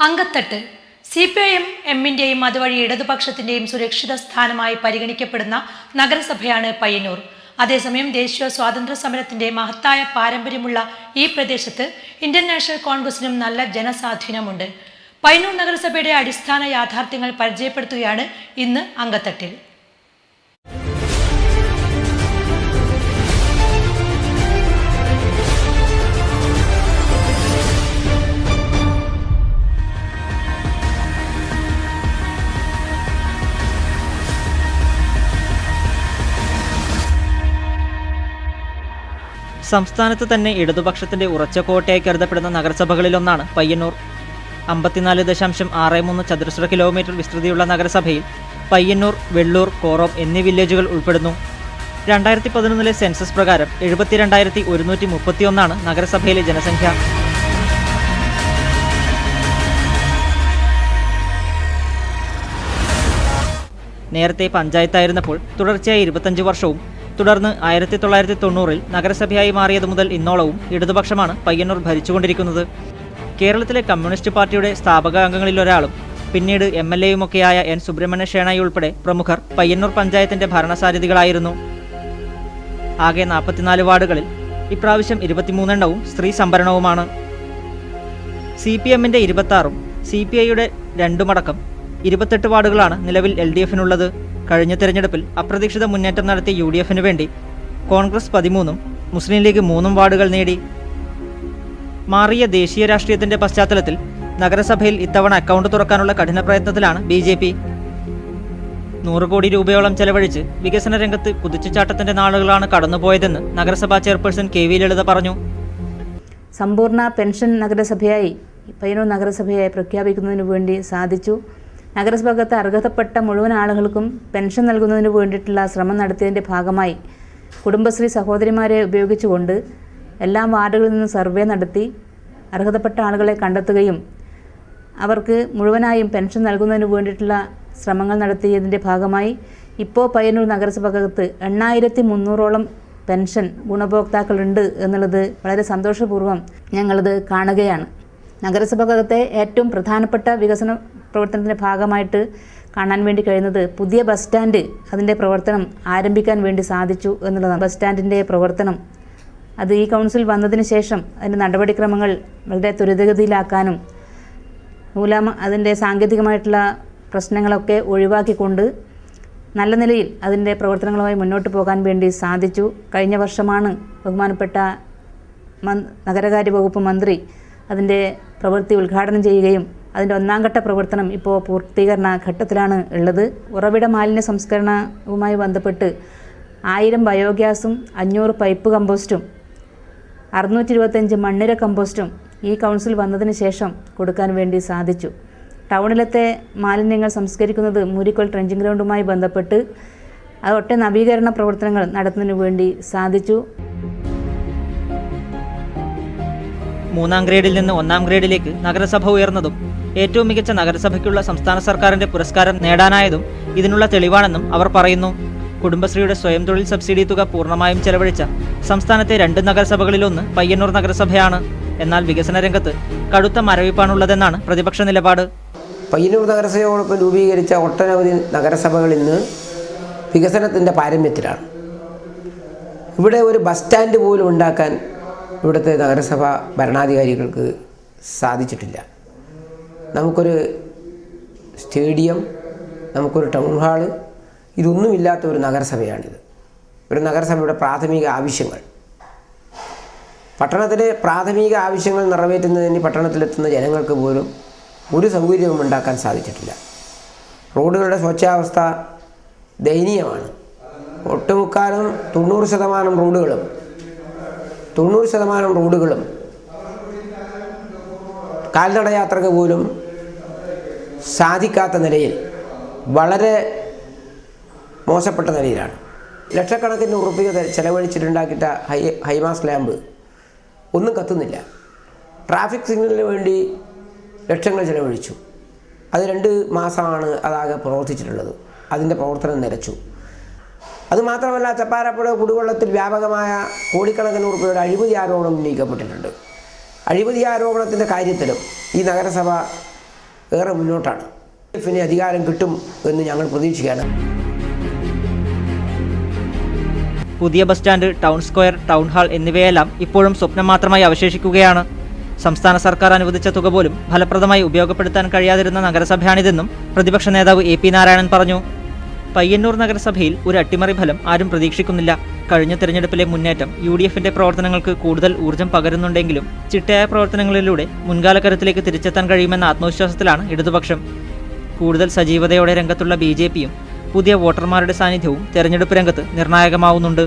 Ankathattu C P I M എമ്മിന്റെയും അതുവഴി ഇടതുപക്ഷത്തിന്റെയും സുരക്ഷിത സ്ഥാനമായി പരിഗണിക്കപ്പെടുന്ന നഗരസഭയാണ് പയ്യന്നൂർ. അതേസമയം ദേശീയ സ്വാതന്ത്ര്യ സമരത്തിന്റെ മഹത്തായ പാരമ്പര്യമുള്ള ഈ പ്രദേശത്ത് ഇന്ത്യൻ നാഷണൽ കോൺഗ്രസിനും നല്ല ജനസ്വാധീനമുണ്ട്. പയ്യന്നൂർ നഗരസഭയുടെ അടിസ്ഥാന യാഥാർത്ഥ്യങ്ങൾ പരിചയപ്പെടുത്തുകയാണ് ഇന്ന് അങ്കത്തട്ടിൽ സംസ്ഥാനത്ത് തന്നെ ഇടതുപക്ഷത്തിന്റെ ഉറച്ച കോട്ടയായി കരുതപ്പെടുന്ന നഗരസഭകളിലൊന്നാണ് പയ്യന്നൂർ. അമ്പത്തിനാല് ദശാംശം ആറ് മൂന്ന് ചതുരശ്ര കിലോമീറ്റർ വിസ്തൃതിയുള്ള നഗരസഭയിൽ പയ്യന്നൂർ വെള്ളൂർ കോറോം എന്നീ വില്ലേജുകൾ ഉൾപ്പെടുന്നു. രണ്ടായിരത്തി പതിനൊന്നിലെ സെൻസസ് പ്രകാരം എഴുപത്തിരണ്ടായിരത്തി ഒരുന്നൂറ്റി മുപ്പത്തിയൊന്നാണ് നഗരസഭയിലെ ജനസംഖ്യ. നേരത്തെ പഞ്ചായത്തായിരുന്നപ്പോൾ തുടർച്ചയായി ഇരുപത്തഞ്ച് വർഷവും തുടർന്ന് ആയിരത്തി തൊള്ളായിരത്തി തൊണ്ണൂറിൽ നഗരസഭയായി മാറിയത് മുതൽ ഇന്നോളവും ഇടതുപക്ഷമാണ് പയ്യന്നൂർ ഭരിച്ചുകൊണ്ടിരിക്കുന്നത്. കേരളത്തിലെ കമ്മ്യൂണിസ്റ്റ് പാർട്ടിയുടെ സ്ഥാപക അംഗങ്ങളിലൊരാളും പിന്നീട് എം എൽ എയുമൊക്കെയായ എൻ സുബ്രഹ്മണ്യ ഷേണായി ഉൾപ്പെടെ പ്രമുഖർ പയ്യന്നൂർ പഞ്ചായത്തിന്റെ ഭരണസാധ്യതകളായിരുന്നു. ആകെ നാൽപ്പത്തിനാല് വാർഡുകളിൽ ഇപ്രാവശ്യം ഇരുപത്തിമൂന്നെണ്ണവും സ്ത്രീ സംഭരണവുമാണ്. സി പി എമ്മിന്റെ ഇരുപത്താറും സി പി ഐയുടെ രണ്ടുമടക്കം ഇരുപത്തെട്ട് വാർഡുകളാണ് നിലവിൽ എൽ ഡി എഫിനുള്ളത്. കഴിഞ്ഞ തെരഞ്ഞെടുപ്പിൽ അപ്രതീക്ഷിത മുന്നേറ്റം നടത്തിയ യു ഡി എഫിന് വേണ്ടി കോൺഗ്രസ് പതിമൂന്നും മുസ്ലിം ലീഗ് മൂന്നും വാർഡുകൾ നേടി. മാറിയ ദേശീയ രാഷ്ട്രീയത്തിന്റെ പശ്ചാത്തലത്തിൽ നഗരസഭയിൽ ഇത്തവണ അക്കൗണ്ട് തുറക്കാനുള്ള കഠിന പ്രയത്നത്തിലാണ് ബി ജെ പി. നൂറ് കോടി രൂപയോളം ചെലവഴിച്ച് വികസന രംഗത്ത് കുതിച്ചുചാട്ടത്തിന്റെ നാളുകളാണ് കടന്നുപോയതെന്ന് നഗരസഭാ ചെയർപേഴ്സൺ കെ വി ലളിത പറഞ്ഞു. സമ്പൂർണ പെൻഷൻ നഗരസഭയായി പയ്യന്നൂർ നഗരസഭയായി പ്രഖ്യാപിക്കുന്നതിനു വേണ്ടി സാധിച്ചു. നഗരസഭകത്ത് അർഹതപ്പെട്ട മുഴുവൻ ആളുകൾക്കും പെൻഷൻ നൽകുന്നതിന് വേണ്ടിയിട്ടുള്ള ശ്രമം നടത്തിയതിന്റെ ഭാഗമായി കുടുംബശ്രീ സഹോദരിമാരെ ഉപയോഗിച്ചുകൊണ്ട് എല്ലാ വാർഡുകളിൽ നിന്നും സർവേ നടത്തി അർഹതപ്പെട്ട ആളുകളെ കണ്ടെത്തുകയും അവർക്ക് മുഴുവനായും പെൻഷൻ നൽകുന്നതിന് വേണ്ടിയിട്ടുള്ള ശ്രമങ്ങൾ നടത്തിയതിന്റെ ഭാഗമായി ഇപ്പോൾ പയ്യന്നൂർ നഗരസഭകത്ത് എണ്ണായിരത്തി മുന്നൂറോളം പെൻഷൻ ഗുണഭോക്താക്കളുണ്ട് എന്നുള്ളത് വളരെ സന്തോഷപൂർവം ഞങ്ങളത് കാണുകയാണ്. നഗരസഭകത്തെ ഏറ്റവും പ്രധാനപ്പെട്ട വികസന പ്രവർത്തനത്തിന്റെ ഭാഗമായിട്ട് കാണാൻ വേണ്ടി കഴിയുന്നത് പുതിയ ബസ് സ്റ്റാൻഡ് അതിന്റെ പ്രവർത്തനം ആരംഭിക്കാൻ വേണ്ടി സാധിച്ചു എന്നുള്ളതാണ്. ബസ് സ്റ്റാൻഡിന്റെ പ്രവർത്തനം. അത് ഈ കൗൺസിൽ വന്നതിന് ശേഷം അതിന്റെ നടപടിക്രമങ്ങൾ വളരെ ത്വരിതഗതിയിലാക്കാനും മൂലം അതിന്റെ സാങ്കേതികമായിട്ടുള്ള പ്രശ്നങ്ങളൊക്കെ ഒഴിവാക്കിക്കൊണ്ട് നല്ല നിലയിൽ അതിന്റെ പ്രവർത്തനങ്ങളുമായി മുന്നോട്ട് പോകാൻ വേണ്ടി സാധിച്ചു. കഴിഞ്ഞ വർഷമാണ് ബഹുമാനപ്പെട്ട മന് നഗരകാര്യ വകുപ്പ് മന്ത്രി അതിന്റെ പ്രവൃത്തി ഉദ്ഘാടനം ചെയ്യുകയും അതിന്റെ ഒന്നാം ഘട്ട പ്രവർത്തനം ഇപ്പോൾ പൂർത്തീകരണ ഘട്ടത്തിലാണ് ഉള്ളത്. ഉറവിട മാലിന്യ സംസ്കരണവുമായി ബന്ധപ്പെട്ട് ആയിരം ബയോഗ്യാസും അഞ്ഞൂറ് പൈപ്പ് കമ്പോസ്റ്റും അറുന്നൂറ്റി ഇരുപത്തഞ്ച് മണ്ണിര കമ്പോസ്റ്റും ഈ കൗൺസിൽ വന്നതിന് ശേഷം കൊടുക്കാൻ വേണ്ടി സാധിച്ചു. ടൗണിലത്തെ മാലിന്യങ്ങൾ സംസ്കരിക്കുന്നത് മുരിക്കൽ ട്രെഞ്ചിങ് ഗ്രൗണ്ടുമായി ബന്ധപ്പെട്ട് അത് ഒട്ടേ നവീകരണ പ്രവർത്തനങ്ങൾ നടത്തുന്നതിന് വേണ്ടി സാധിച്ചു. മൂന്നാം ഗ്രേഡിൽ നിന്ന് ഒന്നാം ഗ്രേഡിലേക്ക് നഗരസഭ ഉയർന്നതും ഏറ്റവും മികച്ച നഗരസഭയ്ക്കുള്ള സംസ്ഥാന സർക്കാരിന്റെ പുരസ്കാരം നേടാനായതും ഇതിനുള്ള തെളിവാണെന്നും അവർ പറയുന്നു. കുടുംബശ്രീയുടെ സ്വയം തൊഴിൽ സബ്സിഡി തുക പൂർണമായും ചെലവഴിച്ച സംസ്ഥാനത്തെ രണ്ട് നഗരസഭകളിലൊന്ന് പയ്യന്നൂർ നഗരസഭയാണ്. എന്നാൽ വികസന രംഗത്ത് കടുത്ത മരവിപ്പാണുള്ളതെന്നാണ് പ്രതിപക്ഷ നിലപാട്. പയ്യന്നൂർ നഗരസഭയോടൊപ്പം രൂപീകരിച്ച ഒട്ടനവധി നഗരസഭകൾ ഇന്ന് വികസനത്തിന്റെ പാരമ്യത്തിലാണ്. ഇവിടെ ഒരു ബസ് സ്റ്റാൻഡ് പോലും ഉണ്ടാക്കാൻ ഇവിടുത്തെ നഗരസഭ ഭരണാധികാരികൾക്ക് സാധിച്ചിട്ടില്ല. നമുക്കൊരു സ്റ്റേഡിയം നമുക്കൊരു ടൗൺ ഹാൾ ഇതൊന്നുമില്ലാത്ത ഒരു നഗരസഭയാണിത്. ഒരു നഗരസഭയുടെ പ്രാഥമിക ആവശ്യങ്ങൾ. പട്ടണത്തിലെ പ്രാഥമിക ആവശ്യങ്ങൾ നിറവേറ്റുന്നതിന് പട്ടണത്തിലെത്തുന്ന ജനങ്ങൾക്ക് പോലും ഒരു സൗകര്യവും ഉണ്ടാക്കാൻ സാധിച്ചിട്ടില്ല. റോഡുകളുടെ സ്വച്ഛാവസ്ഥ ദയനീയമാണ്. ഒട്ടുമുക്കാലും തൊണ്ണൂറ് ശതമാനം റോഡുകളും തൊണ്ണൂറ് ശതമാനം റോഡുകളും കാൽനട യാത്രയ്ക്ക് പോലും സാധിക്കാത്ത നിലയിൽ വളരെ മോശപ്പെട്ട നിലയിലാണ്. ലക്ഷക്കണക്കിന് ഉറപ്പിക ചെലവഴിച്ചിട്ടുണ്ടാക്കിയിട്ട ഹൈ ഹൈമാസ് ലാമ്പ് ഒന്നും കത്തുന്നില്ല. ട്രാഫിക് സിഗ്നലിന് വേണ്ടി ലക്ഷങ്ങൾ ചെലവഴിച്ചു. അത് രണ്ട് മാസമാണ് അതാകെ പ്രവർത്തിച്ചിട്ടുള്ളത്. അതിന്റെ പ്രവർത്തനം നിലച്ചു. അതുമാത്രമല്ല ചപ്പാരപ്പുഴ കുടിവെള്ളത്തിൽ വ്യാപകമായ കോടിക്കണക്കിന് ഉറപ്പിയുടെ അഴിമതി ആരോപണം ഉന്നയിക്കപ്പെട്ടിട്ടുണ്ട്. അഴിമതി ആരോപണത്തിന്റെ കാര്യത്തിലും ഈ നഗരസഭ ഏറെ മുന്നോട്ടാണ്. എഫിന് അധികാരം കിട്ടും എന്ന് ഞങ്ങൾ പ്രതീക്ഷിക്കുകയാണ്. പുതിയ bus stand town square town hall എന്നിവയെല്ലാം ഇപ്പോഴും സ്വപ്നം മാത്രമായി അവശേഷിക്കുകയാണ്. സംസ്ഥാന സർക്കാർ അനുവദിച്ച തുക പോലും ഫലപ്രദമായി ഉപയോഗപ്പെടുത്താൻ കഴിയാതിരുന്ന നഗരസഭയാണിതെന്നും പ്രതിപക്ഷ നേതാവ് എ പി നാരായണൻ പറഞ്ഞു. പയ്യന്നൂർ നഗരസഭയിൽ ഒരു അട്ടിമറി ഫലം ആരും പ്രതീക്ഷിക്കുന്നില്ല. കഴിഞ്ഞ തെരഞ്ഞെടുപ്പിലെ മുന്നേറ്റം യു ഡി എഫിന്റെ പ്രവർത്തനങ്ങൾക്ക് കൂടുതൽ ഊർജം പകരുന്നുണ്ടെങ്കിലും ചിട്ടയായ പ്രവർത്തനങ്ങളിലൂടെ മുൻകാലക്കരത്തിലേക്ക് തിരിച്ചെത്താൻ കഴിയുമെന്ന ആത്മവിശ്വാസത്തിലാണ് ഇടതുപക്ഷം. കൂടുതൽ സജീവതയോടെ രംഗത്തുള്ള ബി പുതിയ വോട്ടർമാരുടെ സാന്നിധ്യവും തെരഞ്ഞെടുപ്പ് രംഗത്ത് നിർണായകമാവുന്നുണ്ട്.